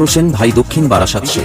হোসেন ভাই দক্ষিণ বারাসাত সে।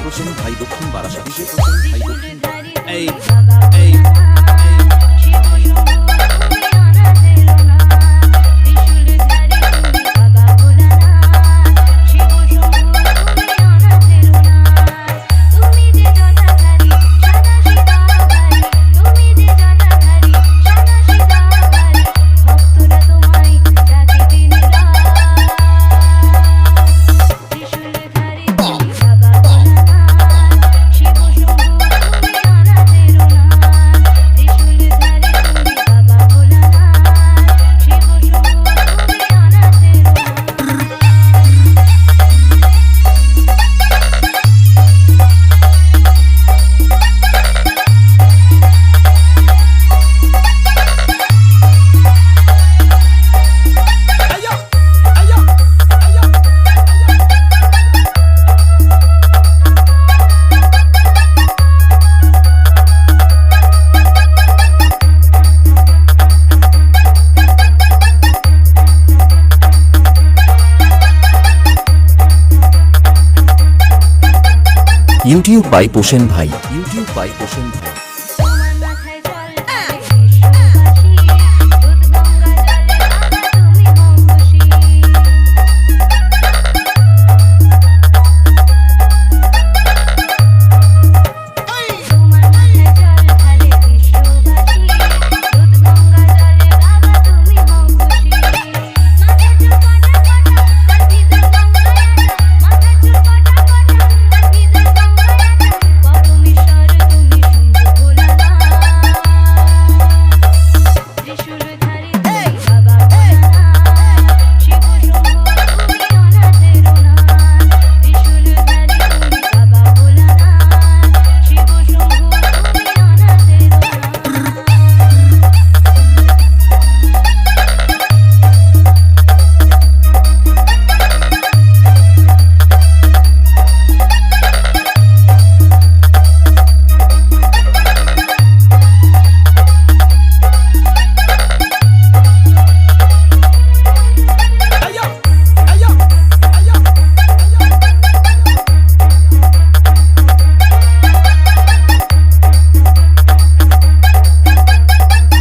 ইউটিউব বাই পোষেন ভাই। ইউটিউব বাই পোষেন ভাই।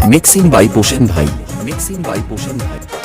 মিক্সিং বাই পোষণ ভাই। মিক্সিং বাই পোষণ ভাই।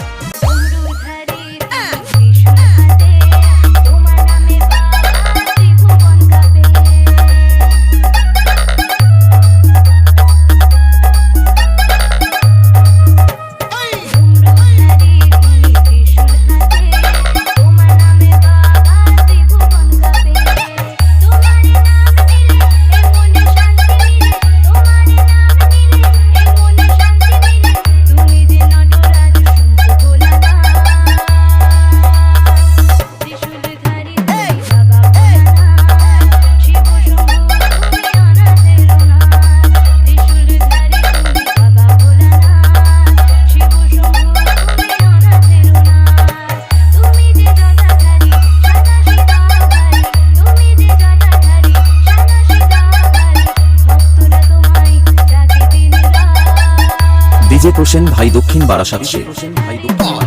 হোসেন ভাই দক্ষিণ বারাসাত শেখ ভাই দক্ষিণ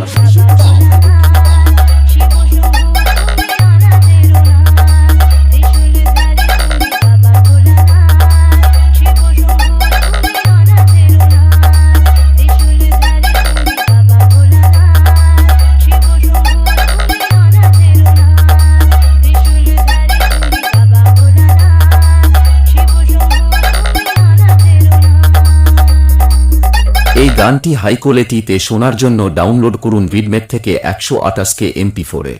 গানটি হাইকোলেটিতে শোনার জন্য ডাউনলোড করুন ভিডমেট থেকে একশো আটাশকে এমপি ফোরে